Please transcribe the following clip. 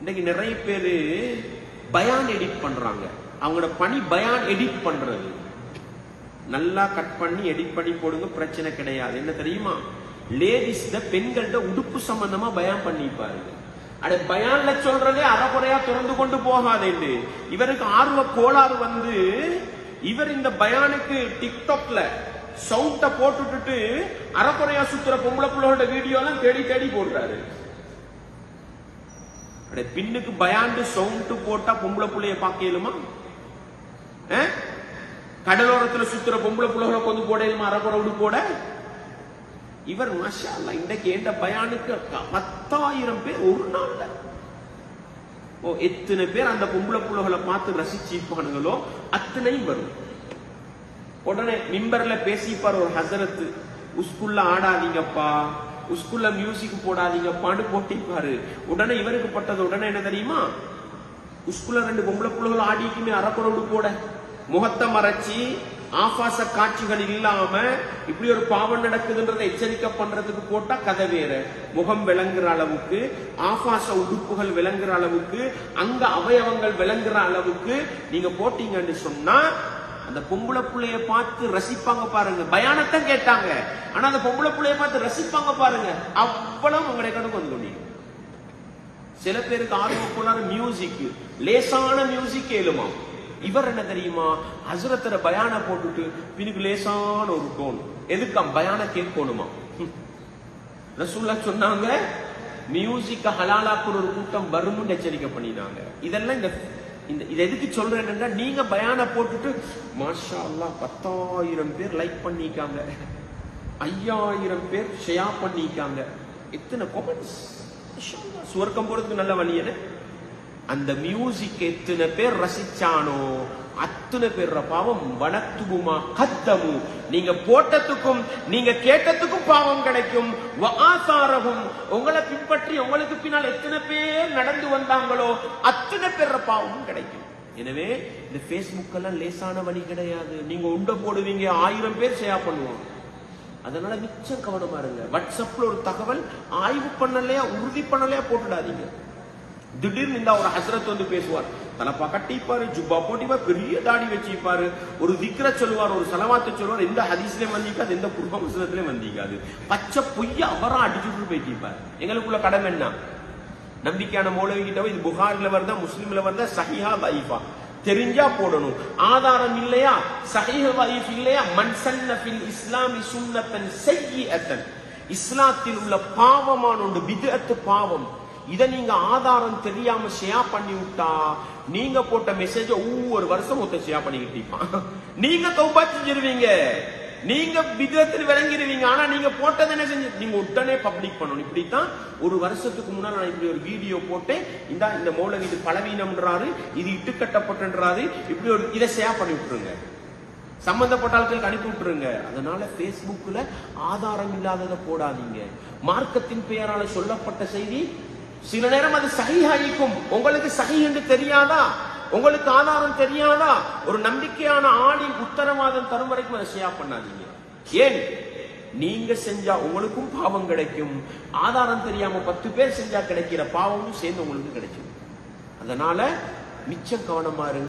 இன்னைக்கு நிறைய பேர் பயான் எடிட் பண்றாங்க. அவங்களோட பணி பயான் எடிட் பண்றது. நல்லா கட் பண்ணி எடிட் பண்ணி போடுங்க பிரச்சனை கிடையாது. என்ன தெரியுமா? லேடிஸ் பெண்கள்கிட்ட உடுப்பு சம்பந்தமா பயான் பண்ணிப்பாரு அட பயான்ல சொல்றதே அறகுறையா திறந்து கொண்டு போகாதேண்டு. இவருக்கு ஆர்வ கோளாறு வந்து இவர் இந்த பயானுக்கு டிக்டாக்ல சவுண்ட போட்டுட்டு அறகுறையா சுத்துற பொம்பளை பிள்ளையோட வீடியோ எல்லாம் தேடி தேடி போடுறாரு. பின்னுக்கு பயாண்டு சவுண்ட் போட்டா பொம்பளை புள்ளைய பாக்கலுமா கடலோரத்துல சுத்துற பொம்பளை புள்ளைகளை கொண்டு போடலுமா அறக்குறை விடு போட? இவர் மஷா அல்லாஹ் இன்றைக்கு ஏண்ட பயானுக்கு பத்தாயிரம் பேர் ஒரு நாள்ல. ஓ எத்தனை பேர் அந்த பொம்பளை புள்ளைகளை பார்த்து ரசிச்சிருப்பானுங்களோ அத்தனையும் வரும். உடனே மிம்பர்ல பேசிப்பார் ஒரு ஹசரத்து உஸ்குல்ல ஆடாதீங்கப்பா. உஸ்குல்ல மியூசிக் போடாதீங்கப்பான்னு போட்டிப்பாரு. உடனே இவருக்கு பட்டது உடனே என்ன தெரியுமா? உஸ்குல்ல ரெண்டு பொம்பளை புள்ளைகள் ஆடிக்குமே அறக்குறவுடு போட. முகத்தை மறைச்சி ஆபாச காட்சிகள் இல்லாம இப்படி ஒரு பாவம் நடக்குதுன்றதை எச்சரிக்கை பண்றதுக்கு போட்டா கதை வேற. முகம் விளங்குற அளவுக்கு ஆபாச உடுப்புகள் விளங்குற அளவுக்கு அங்க அவயவங்கள் விளங்குற அளவுக்கு நீங்க போட்டீங்கன்னு சொன்னா அந்த பொம்பளை பிள்ளைய பார்த்து ரசிப்பாங்க பாருங்க. பயானத்தான் கேட்டாங்க. ஆனா அந்த பொம்பளை பிள்ளைய பார்த்து ரசிப்பாங்க பாருங்க. அவ்வளவு உங்களுடைய கணக்கு வந்து கொண்டீங்க. சில பேருக்கு ஆர்வம் போனாரு மியூசிக் லேசான மியூசிக் கேளுமா. இவர் என்ன தெரியுமா? அசுரத்துல பயான போட்டுட்டு பின்னுக்கு லேசான ஒரு டோன் எதுக்காம் பயான கேட்கணுமா? ரசூல்லா சொன்னாங்க மியூசிக்க ஹலாலாக்குற ஒரு கூட்டம் வரும்னு எச்சரிக்கை பண்ணினாங்க. இதெல்லாம் இந்த இந்த இதை எதுக்கு சொல்றேன்னா நீங்க பயான போட்டுட்டு மாஷா அல்லாஹ் பத்தாயிரம் பேர் லைக் பண்ணிக்காங்க ஐயாயிரம் பேர் ஷேர் பண்ணிக்காங்க எத்தனை கொமெண்ட்ஸ் சுவர்க்கம் போறதுக்கு நல்ல வழி என்ன? அந்த மியூசிக் எத்தனை பேர் ரசிச்சானோ அத்தனை பேர் பாவம் வனத்துகுமா கத்தமு. நீங்க போட்டதுக்கும் நீங்க கேட்டதுக்கும் பாவம் கிடைக்கும். ஆசாரகும் உங்களை பின்பற்றி உங்களுக்கு பின்னால் எத்தனை பேர் நடந்து வந்தாங்களோ அத்தனை பேர் பாவமும் கிடைக்கும். எனவே இந்த பேஸ்புக் எல்லாம் லேசான வழி கிடையாது. நீங்க உண்ட போடுவீங்க ஆயிரம் பேர் ஷேர் பண்ணுவாங்க. அதனால மிச்சம் கவனமா இருங்க. வாட்ஸ்அப்ல ஒரு தகவல் ஆய்வு பண்ணலையா உறுதி பண்ணலையா போட்டுடாதீங்க. திடீர்னு இந்த ஒரு ஹசரத் வந்து பேசுவார். தலப்பா கட்டிப்பாரு ஜுப்பா போட்டிப்பார் பெரிய தாடி வச்சிருப்பாரு. ஒரு திக்ர சொல்லுவார் ஒரு செலவாத்து சொல்லுவார். எந்த ஹதீஸ்லயும் வந்திக்காது எந்த குர்பாமுசலத்திலயும் வந்திக்காது. பச்சை பொய்ய அவரா அடிச்சுட்டு போயிட்டிருப்பார். எங்களுக்குள்ள கடமை என்ன? நம்பிக்கையான மௌலவி கிட்ட இது புகாரில் வருதா முஸ்லீம்ல வருதா? சஹிஹா லைஃபா தெரிஞ்சா போடணும். ஆதாரம் இல்லையா? சஹீஹ வைஃப் இல்லையா? மன்சன்ன ஃபில் இஸ்லாமி சுன்னத்தன் செய்யிஅத்தன் இஸ்லாத்தில் உள்ள பாவமான ஒன்று விதத்து பாவம். இதை நீங்க ஆதாரம் தெரியாம ஷேர் பண்ணி விட்டா நீங்க போட்ட மெசேஜ ஒவ்வொரு வருஷம் ஒருத்தர் ஷேர் பண்ணிக்கிட்டு நீங்க தௌபா செஞ்சிருவீங்க. நீங்க விதத்தில் விளங்கிடுவீங்க ஆனா நீங்க போட்டது என்ன செஞ்சு நீங்க உடனே பப்ளிக் பண்ணணும். இப்படித்தான் ஒரு வருஷத்துக்கு முன்னாடி நான் இப்படி ஒரு வீடியோ போட்டேன். இந்த இந்த மௌலவி இது பலவீனம்ன்றாரு. இது இட்டுக்கட்டப்பட்டுன்றாரு. இப்படி ஒரு இதை ஷேர் பண்ணி விட்டுருங்க. சம்பந்தப்பட்ட ஆட்களுக்கு அனுப்பி விட்டுருங்க. அதனால பேஸ்புக்ல ஆதாரம் இல்லாததை போடாதீங்க. மார்க்கத்தின் பெயரால சொல்லப்பட்ட செய்தி சில நேரம் அது சகிஹாயிக்கும் உங்களுக்கு சகி என்று தெரியாதா? உங்களுக்கு ஆதாரம் தெரியாதா? ஒரு நம்பிக்கையான ஆளின் உத்தரவாதம் தரும் வரைக்கும் அதை ஷேர் பண்ணாதீங்க. ஏன்? நீங்க செஞ்சா உங்களுக்கும் பாவம் கிடைக்கும். ஆதாரம் தெரியாம பத்து பேர் செஞ்சா கிடைக்கிற பாவமும் சேர்ந்து உங்களுக்கு கிடைக்கும். அதனால மிச்சம் கவனமா இருங்க.